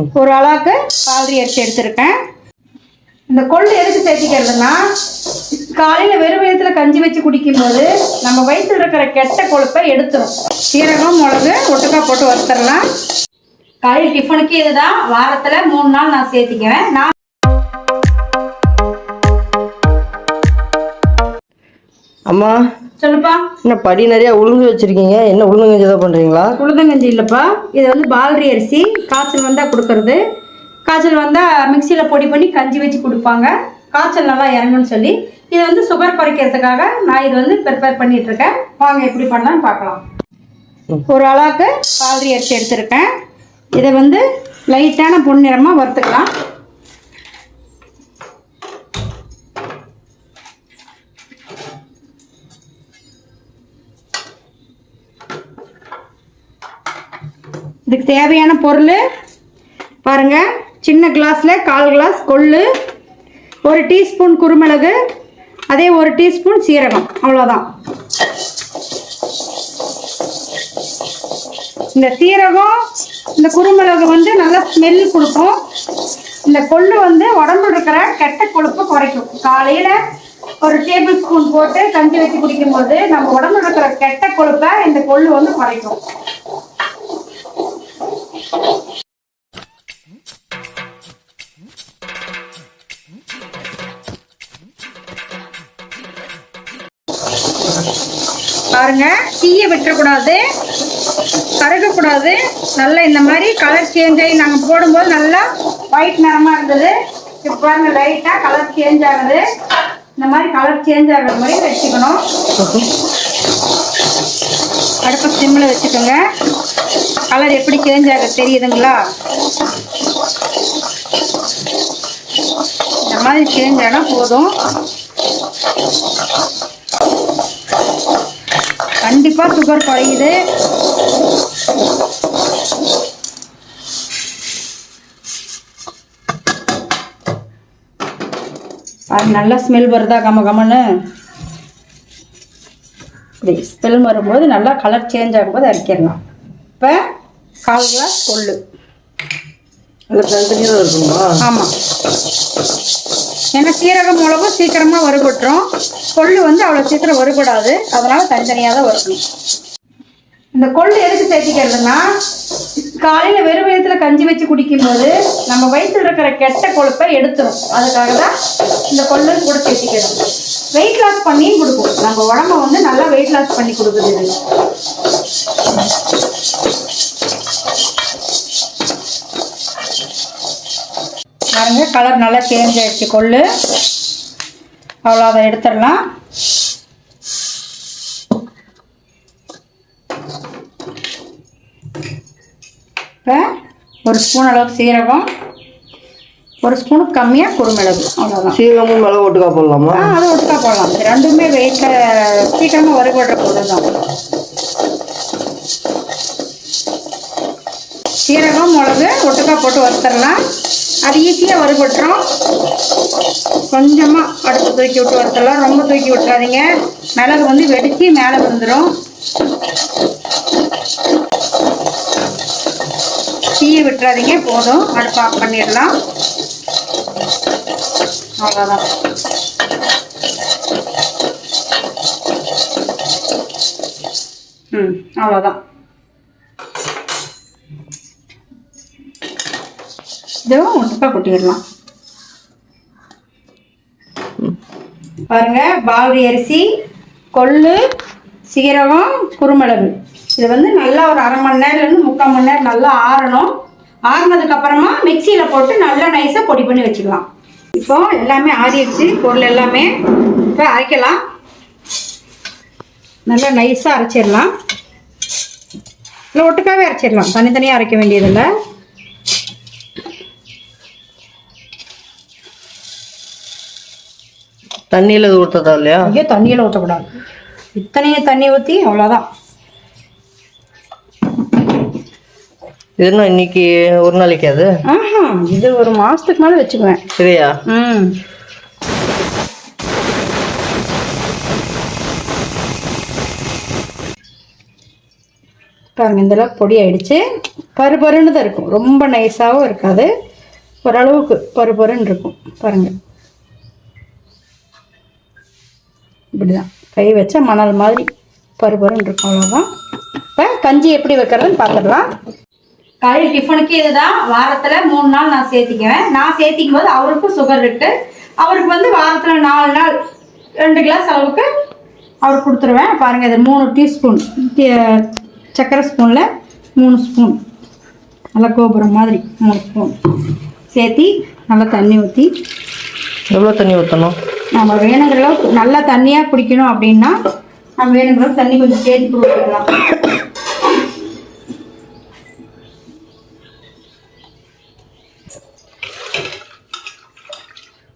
ஒரு அளவுக்கு பாதிரி அரிசி எடுத்திருக்கேன். இந்த கொள்ளு எதுக்கு சேர்த்திக்கிறதுனா காலையில் வெறும் வயிற்றுல கஞ்சி வச்சு குடிக்கும்போது நம்ம வயிற்றில் இருக்கிற கெட்ட கொழுப்பை எடுத்துரும். சீரகம் மிளகு ஒட்டுக்கா போட்டு வறுத்துடலாம். காலையில் டிஃபனுக்கு இதுதான். வாரத்தில் மூணு நாள் நான் சேர்த்திக்குவேன். நான் அம்மா சொல்லுப்பா. என்ன படி நிறைய உளுந்து வச்சிருக்கீங்க? என்ன உளுந்தங்கஞ்சி ஏதோ பண்றீங்களா? உளுந்தங்கஞ்சி இல்லைப்பா. இது வந்து பால்ரி அரிசி. காய்ச்சல் வந்தால் கொடுக்கறது. காய்ச்சல் வந்தால் மிக்சியில் பொடி பண்ணி கஞ்சி வச்சு கொடுப்பாங்க. காய்ச்சல் நல்லா இறங்குன்னு சொல்லி. இது வந்து சுகர் குறைக்கிறதுக்காக நான் இது வந்து ப்ரிப்பேர் பண்ணிட்டு இருக்கேன் வாங்க எப்படி பண்ணலாம்னு பார்க்கலாம். ஒரு அளவுக்கு பால்ரி அரிசி எடுத்திருக்கேன். இதை வந்து லைட்டான பொன்னிறமாக வறுத்துக்கலாம். இதுக்கு தேவையான பொருள் பாருங்கள் சின்ன கிளாஸில் கால் கிளாஸ் கொள்ளு ஒரு டீஸ்பூன் குருமிளகு அதே ஒரு டீஸ்பூன் சீரகம். அவ்வளோதான் இந்த சீரகம் இந்த குருமிளகு வந்து நல்லா ஸ்மெல் கொடுக்கும். இந்த கொள்ளு வந்து உடம்புல இருக்கிற கெட்ட கொழுப்பை குறைக்கும். காலையில் ஒரு டேபிள் ஸ்பூன் போட்டு கஞ்சி வச்சு குடிக்கும்போது நம்ம உடம்பு இருக்கிற கெட்ட கொழுப்பை இந்த கொள்ளு வந்து குறைக்கும். பாருங்க தீயை விட்டுறக்கூடாது கருகக்கூடாது. நல்லா இந்த மாதிரி கலர் சேஞ்ச் ஆகி நாங்கள் போடும்போது நல்லா ஒயிட் நிறமாக இருந்தது. இப்போ பாருங்க லைட்டாக கலர் சேஞ்ச் ஆகுது. இந்த மாதிரி கலர் சேஞ்ச் ஆகிற மாதிரி வச்சுக்கணும். அடுப்பு சிம்மில் வச்சுக்கோங்க. கலர் எப்படி சேஞ்ச் ஆகுது தெரியுதுங்களா? இந்த மாதிரி சேஞ்ச் ஆனால் போதும். கண்டிப்பாக சுகர் குறையுது. அது நல்லா ஸ்மெல் வருதா கம கமன்னு? இப்படி ஸ்மெல் வரும்போது நல்லா கலர் சேஞ்ச் ஆகும்போது அரைக்கிடலாம் இப்போ கால் கிளாஸ் கொள்ளு இல்லை தனித்தனியாக தான் இருக்குங்களா ஆமாம் ஏன்னா சீரகம் மிளகு சீக்கிரமாக வறுபட்டுரும். கொள்ளு வந்து அவ்வளோ சீக்கிரம் வறுபடாது. அதனால தனித்தனியாக தான் வறுக்கணும். இந்த கொள்ளு எதுக்கு சேர்த்திக்கிறதுனா காலையில் வெறும் வயிற்றுல கஞ்சி வச்சு குடிக்கும்போது நம்ம வயிற்றில் இருக்கிற கெட்ட கொழுப்பை எடுத்துரும். அதுக்காக தான் இந்த கொள்ளு கூட சேர்த்திக்கிறது வெயிட் லாஸ் பண்ணியும் கொடுக்கும். நம்ம உடம்ப வந்து நல்லா வெயிட் லாஸ் பண்ணி கொடுக்குது இது பாருங்க கலர் நல்லா சேஞ்ச் ஆயிடுச்சு கொள்ளு. அவ்வளோ அதை எடுத்துடலாம். இப்போ ஒரு ஸ்பூன் அளவுக்கு சீரகம் ஒரு ஸ்பூனுக்கு கம்மியாக குறுமிளகு அவ்வளோதான் சீரகமும் மிளகு ஒட்டுக்கா போடலாமா? ஆ அதை ஒட்டுக்கா போடலாம். ரெண்டுமே வெயிட்டில் சீக்கிரமாக வறுபடுற பொருள் தான். சீரகம் மிளகு ஒட்டுக்கா போட்டு வறுத்துடலாம். அது ஈஸியாக வறுபட்டுரும். கொஞ்சமாக அடுத்து தூக்கி விட்டு வரத்தெல்லாம் ரொம்ப தூக்கி விட்டுறாதீங்க. மிளகு வந்து வெடித்து மேலே விழுந்துடும் தீயை விட்டுறாதீங்க. போதும். அடுப்பு ஆஃப் பண்ணிடலாம். அவ்வளோதான் ம் அவ்வளோதான் இதுவும் ஒட்டுக்கா கொட்டிடலாம். பாருங்க பாவரி அரிசி கொள்ளு சீரகம் குருமிளகு. இது வந்து நல்லா ஒரு அரை மணி நேரம்லேருந்து முக்கால் மணி நேரம் நல்லா ஆறணும். ஆறுனதுக்கு அப்புறமா மிக்சியில் போட்டு நல்லா நைஸாக பொடி பண்ணி வச்சுக்கலாம். இப்போ எல்லாமே ஆறிடுச்சு பொருள் எல்லாமே இப்போ அரைக்கலாம். நல்லா நைஸாக அரைச்சிடலாம். இல்லை ஒட்டுக்காவே அரைச்சிடலாம். தனித்தனியாக அரைக்க வேண்டியதில்லை. தண்ணியில் இது ஊற்றதா இல்லையா? ஐயோ தண்ணியில் ஊற்றக்கூடாது இத்தனையும் தண்ணி ஊற்றி அவ்வளோதான் இது என்ன இன்னைக்கு ஒரு நாளைக்கு அது? ஆஹா இது ஒரு மாதத்துக்கு மேலே வச்சுக்குவேன். சரியா? ம். பாருங்க அளவுக்கு பொடி ஆயிடுச்சு. பரு பருன்னு தான் இருக்கும். ரொம்ப நைஸாகவும் இருக்காது. ஓரளவுக்கு பரு பருன்னு இருக்கும். இப்படி தான் கை வச்சா மணல் மாதிரி பரு பருன்னு இருக்கும் அவ்வளோதான் இப்போ கஞ்சி எப்படி வைக்கிறதுன்னு பார்த்துடலாம் காலையில் டிஃபனுக்கு இதுதான். வாரத்தில் மூணு நாள் நான் சேர்த்திக்குவேன். நான் சேர்த்திக்கும் போது அவருக்கும் சுகர் இருக்கு. அவருக்கு வந்து வாரத்தில் நாலு நாள் ரெண்டு கிளாஸ் அளவுக்கு அவர் கொடுத்துருவேன். பாருங்கள் இது மூணு டீஸ்பூன் சர்க்கரை ஸ்பூனில் மூணு ஸ்பூன் நல்லா கோபுரம் மாதிரி மூணு ஸ்பூன் சேர்த்தி நல்லா தண்ணி ஊற்றி எவ்வளோ தண்ணி ஊற்றணும் நம்ம வேணுங்கிற அளவுக்கு நல்லா தண்ணியாக குடிக்கணும் அப்படின்னா நம்ம வேணுங்கிற அளவுக்கு தண்ணி கொஞ்சம் சேர்த்து கொடுத்துக்கலாம்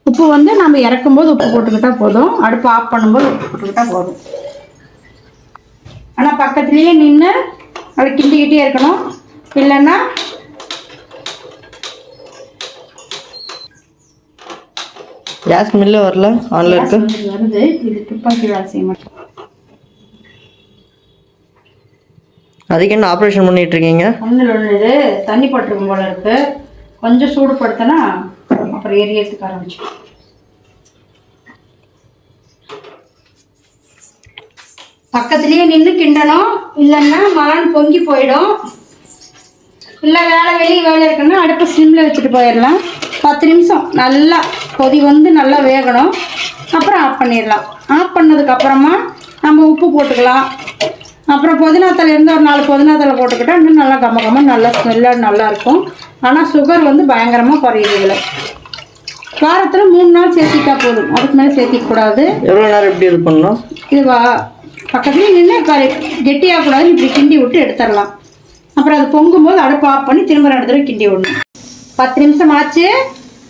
உப்பு வந்து நம்ம இறக்கும்போது உப்பு போட்டுக்கிட்டா போதும். அடுப்பு ஆஃப் பண்ணும்போது உப்பு போட்டுக்கிட்டா போதும். ஆனால் பக்கத்துலேயே நின்று அதை கிண்டிக்கிட்டே இருக்கணும். இல்லைன்னா கேஸ் மில்லே வரல. ஆன்ல இருக்கு. வருது. இது துப்பாக்கி வேலை செய்ய மாட்டோம். அதுக்கு என்ன ஆப்ரேஷன் பண்ணிட்டு இருக்கீங்க? ஒன்றில் ஒன்று தண்ணி பட்டிருக்கும் போல இருக்கு. கொஞ்சம் சூடுபடுத்தினா அப்புறம் எரியறதுக்கு ஆரம்பிச்சிடும். பக்கத்துலேயே நின்று கிண்டணும். இல்லைன்னா மலன் பொங்கி போயிடும். இல்லை வேலை வெளியே வேலை இருக்குன்னா அடுப்பு சிம்மில் வச்சுட்டு போயிடலாம். பத்து நிமிஷம். நல்லா கொதி வந்து நல்லா வேகணும். அப்புறம் ஆஃப் பண்ணிடலாம். ஆஃப் பண்ணதுக்கு அப்புறமா நம்ம உப்பு போட்டுக்கலாம். அப்புறம் புதினா தலை இருந்து ஒரு நாலு புதினா தலை போட்டுக்கிட்டா இன்னும் நல்லா கம்ம கம்ம நல்லா ஸ்மெல்லாக நல்லா இருக்கும். ஆனால் சுகர் வந்து பயங்கரமாக குறையுது இதில். வாரத்தில் மூணு நாள் சேர்த்திட்டா போதும். அதுக்கு மேலே சேர்த்திக்க கூடாது. எவ்வளோ நேரம் எப்படி இது பண்ணணும்? இது வா பக்கத்துலேயே நின்று கெட்டியாக கூடாது இப்படி கிண்டி விட்டு எடுத்துடலாம். அப்புறம் அது பொங்கும்போது அடுப்பு ஆஃப் பண்ணி திரும்ப ரெண்டு தடவை கிண்டி விடணும். பத்து நிமிஷம் ஆச்சு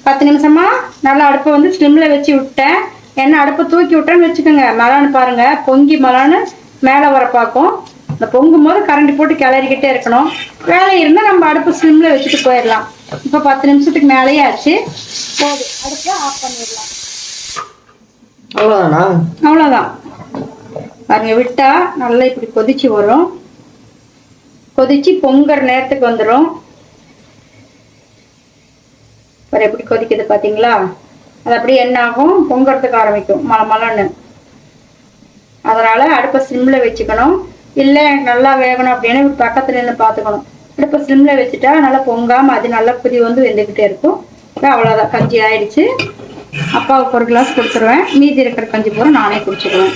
பத்து நிமிஷமா நல்லா அடுப்பை வந்து ஸ்லிம்மில் வச்சு விட்டேன். என்ன அடுப்பை தூக்கி விட்டேன்னு வச்சுக்கோங்க. மலான்னு பாருங்க. பொங்கி மலான்னு மேலே வர பார்க்கும். இந்த பொங்கும் போது கரண்டி போட்டு கிளறிக்கிட்டே இருக்கணும். வேலை இருந்தால் நம்ம அடுப்பு ஸ்லிம்மில் வச்சுட்டு போயிடலாம். இப்போ பத்து நிமிஷத்துக்கு மேலேயே ஆச்சு. போதும். அடுப்பை ஆஃப் பண்ணிடலாம். அவ்வளோதானா அவ்வளோதான் பாருங்க விட்டா நல்லா இப்படி கொதிச்சு வரும். கொதிச்சு பொங்குற நேரத்துக்கு வந்துடும் பாரு எப்படி கொதிக்குது பார்த்தீங்களா அது அப்படியே என்ன ஆகும் பொங்கறதுக்கு ஆரம்பிக்கும் மலை மலைன்னு. அதனால அடுப்பை சிம்மில் வச்சுக்கணும். இல்லை எனக்கு நல்லா வேகணும் அப்படின்னு பக்கத்துல இருந்து பார்த்துக்கணும். அடுப்பை சிம்மில் வச்சுட்டா நல்லா பொங்காமல் அது நல்லா புதி வந்து வெந்துக்கிட்டே இருக்கும். இப்போ அவ்வளோதான் கஞ்சி ஆயிடுச்சு. அப்பாவுக்கு ஒரு கிளாஸ் கொடுத்துருவேன். மீதி இருக்கிற கஞ்சி பூரா நானே குடிச்சிடுவேன்